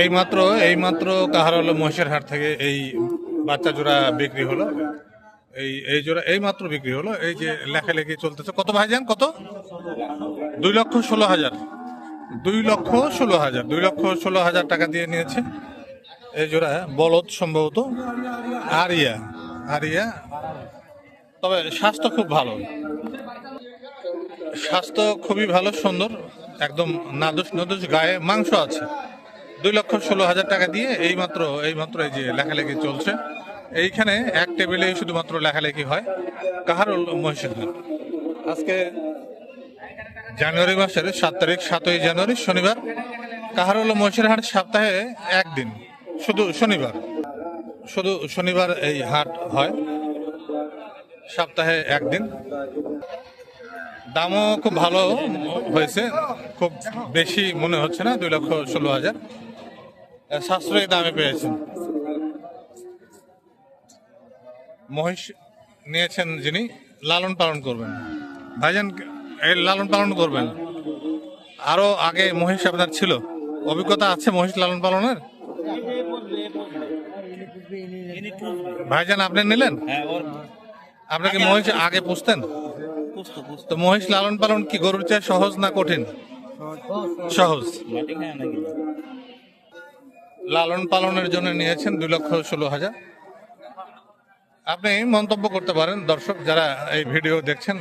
এই মাত্র এই মাত্র কাহারল মহিষের হাট থেকে এই বাচ্চা জোড়া বিক্রি হলো। এই এই জোড়া এই মাত্র বিক্রি হলো। এই যে লেখালেখি চলতেছে। কত ভাইজান কত? দুই লক্ষ ষোলো হাজার। দুই লক্ষ ষোলো হাজার। দুই লক্ষ ষোলো হাজার টাকা দিয়ে নিয়েছে এই জোড়া বলদ সম্ভবত। আরিয়া আরিয়া। তবে স্বাস্থ্য খুব ভালো। স্বাস্থ্য খুবই ভালো, সুন্দর, একদম নাদুস নদুস গায়ে মাংস আছে। দুই লক্ষ ষোলো হাজার টাকা দিয়ে এই মাত্র এই মাত্র এই যে লেখালেখি চলছে। এইখানে এক টেবিলে শুধুমাত্র লেখালেখি হয় কাহারুল মহিষের হাট। আজকে জানুয়ারি মাসের সাত তারিখ, সাতই জানুয়ারি, শনিবার। কাহারুল মহিষের হাট সপ্তাহে একদিন, শুধু শনিবার। শুধু শনিবার এই হাট হয়, সপ্তাহে একদিন। দামও খুব ভালো হয়েছে, খুব বেশি মনে হচ্ছে না, দুই লক্ষ ষোলো হাজার। সাশ্রয়ী দামে পেয়েছেন। মহিষ নিয়েছেন যিনি লালন পালন করবেন। ভাইজান এই লালন পালন করবেন। আরও আগে মহিষ আপনার ছিল। অভিজ্ঞতা আছে মহিষ লালন পালনের? ভাইজান আপনি নিলেন? হ্যাঁ ওর আপনাকে মহিষ আগে পুষতেন? তো মহিষ লালন পালন কি গরুর চেয়ে সহজ না কঠিন? সহজ। লালন পালনের জন্য নিয়েছেন দুই লক্ষ ষোলো হাজার। আপনি মন্তব্য করতে পারেন, দর্শক যারা এই ভিডিও দেখছেন,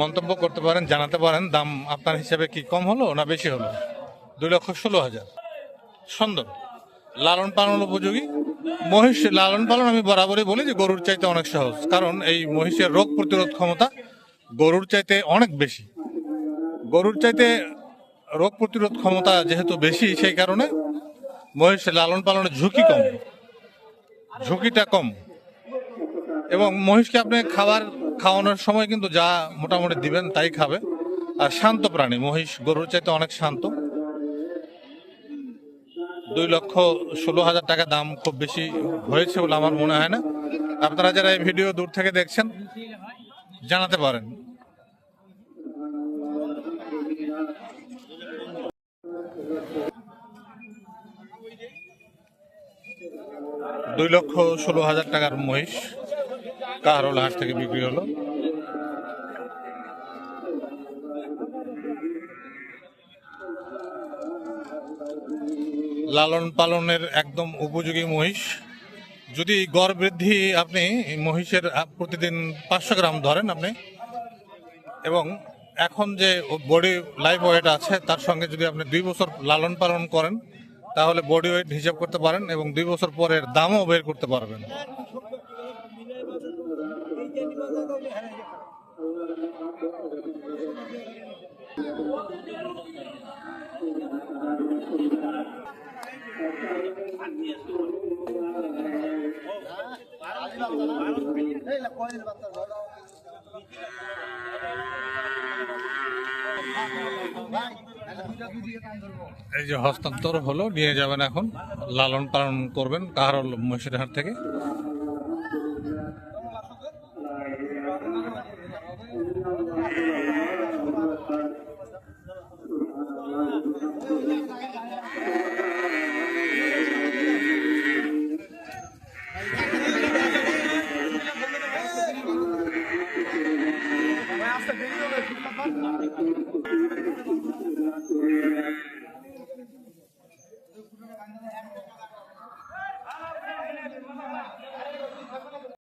মন্তব্য করতে পারেন, জানাতে পারেন, দাম আপনার হিসাবে কি কম হলো না বেশি হলো? দুই লক্ষ ষোলো হাজার। সুন্দর। লালন পালন উপযোগী। মহিষ লালন পালন আমি বরাবরই বলি যে গরুর চাইতে অনেক সহজ, কারণ এই মহিষের রোগ প্রতিরোধ ক্ষমতা গরুর চাইতে অনেক বেশি। গরুর চাইতে রোগ প্রতিরোধ ক্ষমতা যেহেতু বেশি, সেই কারণে মহিষ লালন পালনের ঝুঁকি কম। ঝুঁকিটা কম। এবং মহিষকে আপনি খাবার খাওয়ানোর সময় কিন্তু যা মোটামুটি দিবেন তাই খাবে। আর শান্ত প্রাণী, মহিষ গরুর চাইতে অনেক শান্ত। দুই লক্ষ ষোলো হাজার টাকা দাম খুব বেশি হয়েছে বলে আমার মনে হয় না। আপনারা যারা এই ভিডিও দূর থেকে দেখছেন, জানাতে পারেন। দুই লক্ষ ষোলো হাজার টাকার মহিষ কাহারোল হাট থেকে বিক্রি হলো। লালন পালনের একদম উপযোগী মহিষ। যদি গড় বৃদ্ধি আপনি মহিষের প্রতিদিন পাঁচশো গ্রাম ধরেন আপনি, এবং এখন যে বডি লাইফ ওয়েট আছে, তার সঙ্গে যদি আপনি দুই বছর লালন পালন করেন তাহলে বডি ওয়েট হিসাব করতে পারেন এবং দুই বছর পরের দামও বের করতে পারবেন। এই যে হস্তান্তর হলো নিয়ে যাবেন এখন লালন পালন করবেন কাহারল মহিষারহাট থেকে।